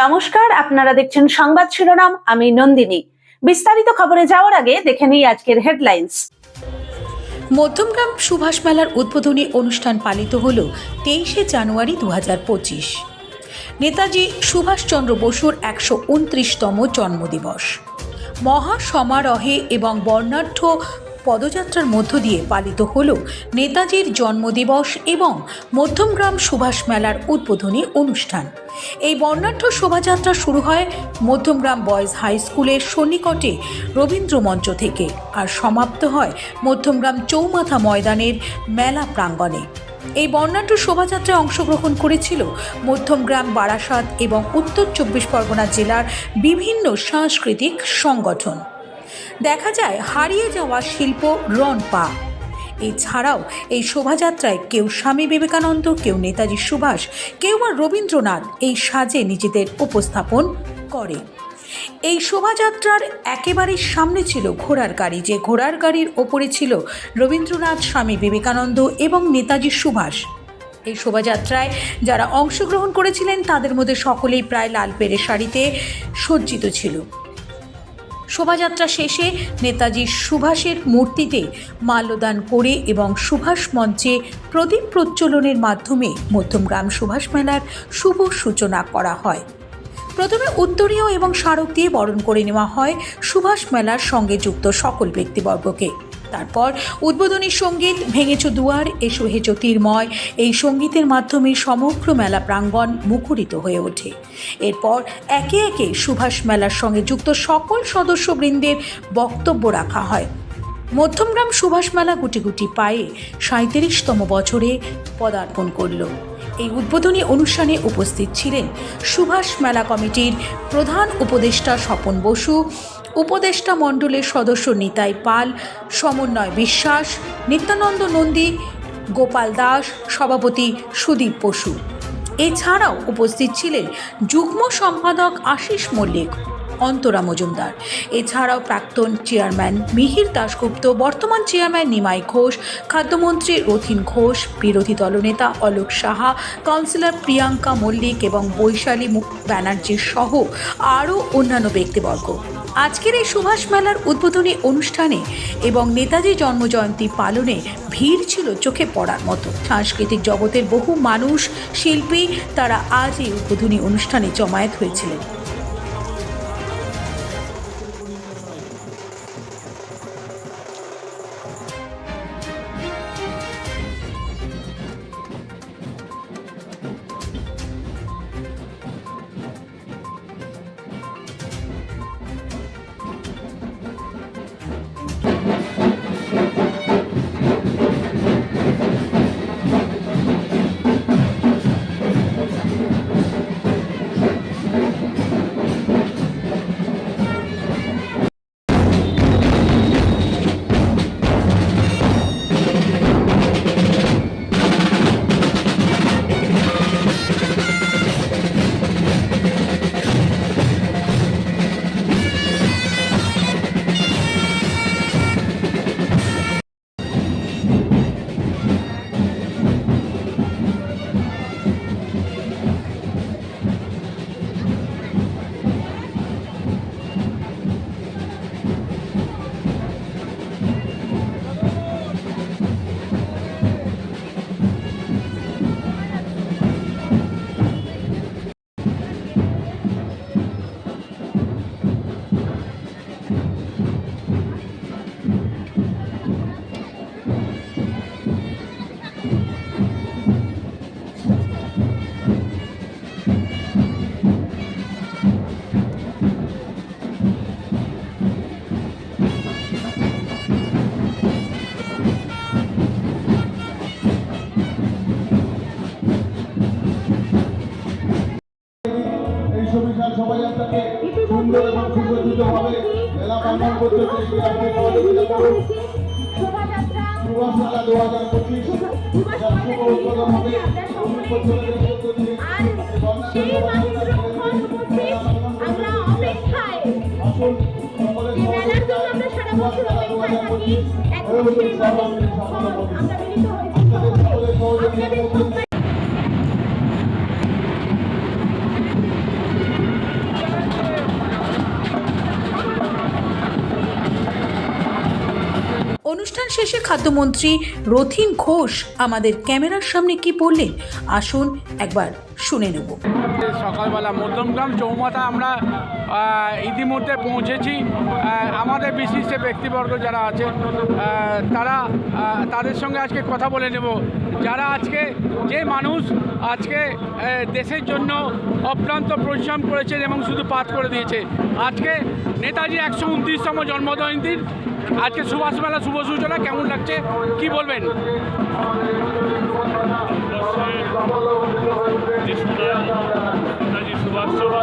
নমস্কার, আপনারা দেখছেন সংবাদ শিরোনাম, আমি নন্দিনী। বিস্তারিত খবরে যাওয়ার আগে দেখে নিই আজকের হেডলাইন্স। মধ্যমগ্রাম সুভাষ মেলার উদ্বোধনী অনুষ্ঠান পালিত হল তেইশে জানুয়ারি দু নেতাজি সুভাষচন্দ্র বসুর একশো উনত্রিশতম জন্মদিবস। মহা সমারোহে এবং বর্ণাঢ্য পদযাত্রার মধ্য দিয়ে পালিত হল নেতাজির জন্মদিবস এবং মধ্যমগ্রাম সুভাষ মেলার উদ্বোধনী অনুষ্ঠান। এই বর্ণাঢ্য শোভাযাত্রা শুরু হয় মধ্যমগ্রাম বয়েজ হাই স্কুলের সন্নিকটে রবীন্দ্র মঞ্চ থেকে আর সমাপ্ত হয় মধ্যমগ্রাম চৌমাথা ময়দানের মেলা প্রাঙ্গণে। এই বর্ণাঢ্য শোভাযাত্রায় অংশগ্রহণ করেছিল মধ্যমগ্রাম বারাসাত এবং উত্তর চব্বিশ পরগনা জেলার বিভিন্ন সাংস্কৃতিক সংগঠন। দেখা যায় হারিয়ে যাওয়া শিল্প রন পা। এছাড়াও এই শোভাযাত্রায় কেউ স্বামী বিবেকানন্দ, কেউ নেতাজি সুভাষ, কেউ আর রবীন্দ্রনাথ এই সাজে নিজেদের উপস্থাপন করে। এই শোভাযাত্রার একেবারে সামনে ছিল ঘোড়ার গাড়ি, যে ঘোড়ার গাড়ির ওপরে ছিল রবীন্দ্রনাথ, স্বামী বিবেকানন্দ এবং নেতাজি সুভাষ। এই শোভাযাত্রায় যারা অংশগ্রহণ করেছিলেন, তাদের মধ্যে সকলেই প্রায় লাল পেরে শাড়িতে সজ্জিত ছিল। শোভাযাত্রা শেষে নেতাজি সুভাষের মূর্তিতে মাল্যদান করে এবং সুভাষ মঞ্চে প্রদীপ প্রজ্বলনের মাধ্যমে মধ্যমগ্রাম সুভাষ মেলার শুভ সূচনা করা হয়। প্রথমে উত্তরীয় এবং স্মারক দিয়ে বরণ করে নেওয়া হয় সুভাষ মেলার সঙ্গে যুক্ত সকল ব্যক্তিবর্গকে। তারপর উদ্বোধনী সংগীত ভেঙেছ দুয়ার, এসো হে জ্যোতির্ময় এই সঙ্গীতের মাধ্যমে সমগ্র মেলা প্রাঙ্গণ মুখরিত হয়ে ওঠে। এরপর একে একে সুভাষ মেলার সঙ্গে যুক্ত সকল সদস্যবৃন্দের বক্তব্য রাখা হয়। মধ্যমগ্রাম সুভাষ মেলা গুটি গুটি পায়ে সাঁত্রিশতম বছরে পদার্পণ করল। এই উদ্বোধনী অনুষ্ঠানে উপস্থিত ছিলেন সুভাষ মেলা কমিটির প্রধান উপদেষ্টা স্বপন বসু উপদেষ্টা মণ্ডলের সদস্য নিতাই পাল, সমন্বয় বিশ্বাস, নিত্যানন্দ নন্দী, গোপাল দাস, সভাপতি সুদীপ বসু। এছাড়াও উপস্থিত ছিলেন যুগ্ম সম্পাদক আশিস মল্লিক। অন্তরা মজুমদার। এছাড়াও প্রাক্তন চেয়ারম্যান মিহির দাশগুপ্ত, বর্তমান চেয়ারম্যান নিমাই ঘোষ, খাদ্যমন্ত্রী রথিন ঘোষ, বিরোধী দলনেতা অলোক সাহা, কাউন্সিলর প্রিয়াঙ্কা মল্লিক এবং বৈশালী ব্যানার্জি সহ আরও অন্যান্য ব্যক্তিবর্গ। আজকের এই সুভাষ মেলার উদ্বোধনী অনুষ্ঠানে এবং নেতাজি জন্মজয়ন্তী পালনে ভিড় ছিল চোখে পড়ার মতো। সাংস্কৃতিক জগতের বহু মানুষ, শিল্পী, তারা আজ এই উদ্বোধনী অনুষ্ঠানে জমায়েত হয়েছিলেন। শোভাযাত্রাকে সুন্দর এবং সুসজ্জিতভাবে মেলা প্রাঙ্গণ পর্যন্ত এগিয়ে আসতে সহযোগিতা করুন সুভাষ দু হাজার পঁচিশ শুভ উদ্বোধন হবে। উনিশ বছরের মধ্য দিয়ে এই বর্ণাঢ্য আসুন সকলের সহযোগিতায় দু হাজার পঁচিশ। সর্বাঙ্গীন সফল আপনাদের সকলের সহযোগিতার শেষে খাদ্যমন্ত্রী রথিন ঘোষ আমাদের ক্যামেরার সামনে কি বললেন? আসুন একবার শুনে নেব। সকালবেলা মধ্যমগ্রাম চৌমাথা আমরা ইতিমধ্যে পৌঁছেছি। আমাদের বিশিষ্ট ব্যক্তিবর্গ যারা আছে তারা তাদের সঙ্গে আজকে কথা বলে নেব। যারা আজকে, যে মানুষ আজকে দেশের জন্য অক্লান্ত পরিশ্রম করেছেন এবং শুধু পাঠ করে দিয়েছে। আজকে নেতাজি একশো উনত্রিশতম জন্মদিন দিন আজকে সুভাষ মেলা শুভ সূচনা, কেমন লাগছে? কি বলবেন? নেতাজি সুভাষচন্দ্র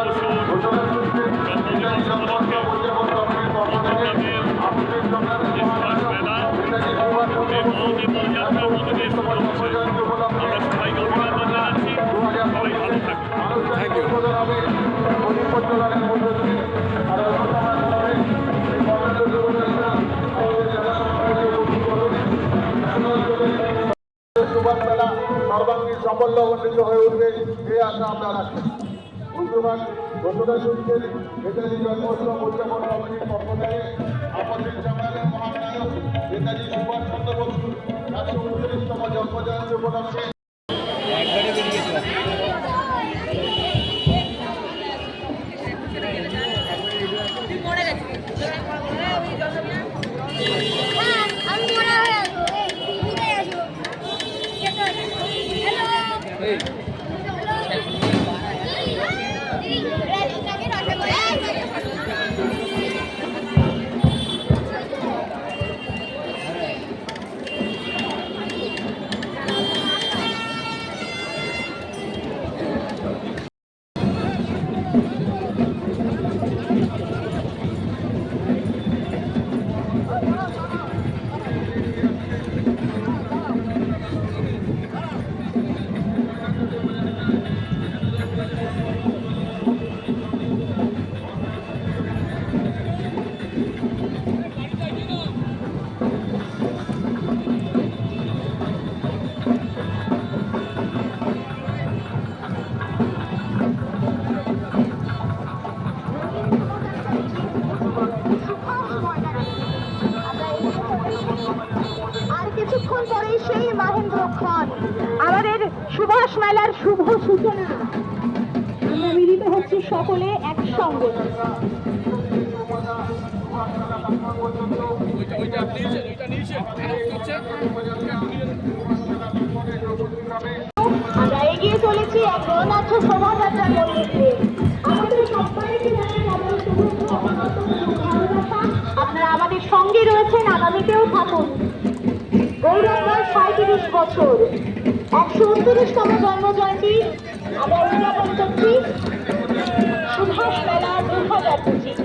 যে সুভাষ মেলা এই মহতি মধ্যে দিয়ে শুরু হচ্ছে সুভাষ মেলা সর্বাঙ্গীন হয়ে আশা আমরা বন্ধুবান দোসরা সূর্যের নেতাজি জন্মোৎসব উদযাপন কমিটির পক্ষ থেকে আমাদের জামালের মহানায়ক নেতাজি সুভাষ চন্দ্র বসু একশো উনত্রিশতম জন্মজয়ন্তী উপলক্ষে হ্যাঁ, সূচনা আমরা মিলিত হচ্ছি সকলে একসঙ্গে আমরা এগিয়ে চলেছি এক গণনাথ্য শোভাযাত্রার মধ্যে দিয়ে আমাদের সবাইকে। আপনারা আমাদের সঙ্গে রয়েছেন, আগামীতেও থাকুন গৌরবময় সাঁত্রিশ বছর একশো উনত্রিশতম জন্মজয়ন্তী আমরা উদযাপন করছি সুভাষ মেলা দু হাজার পঁচিশ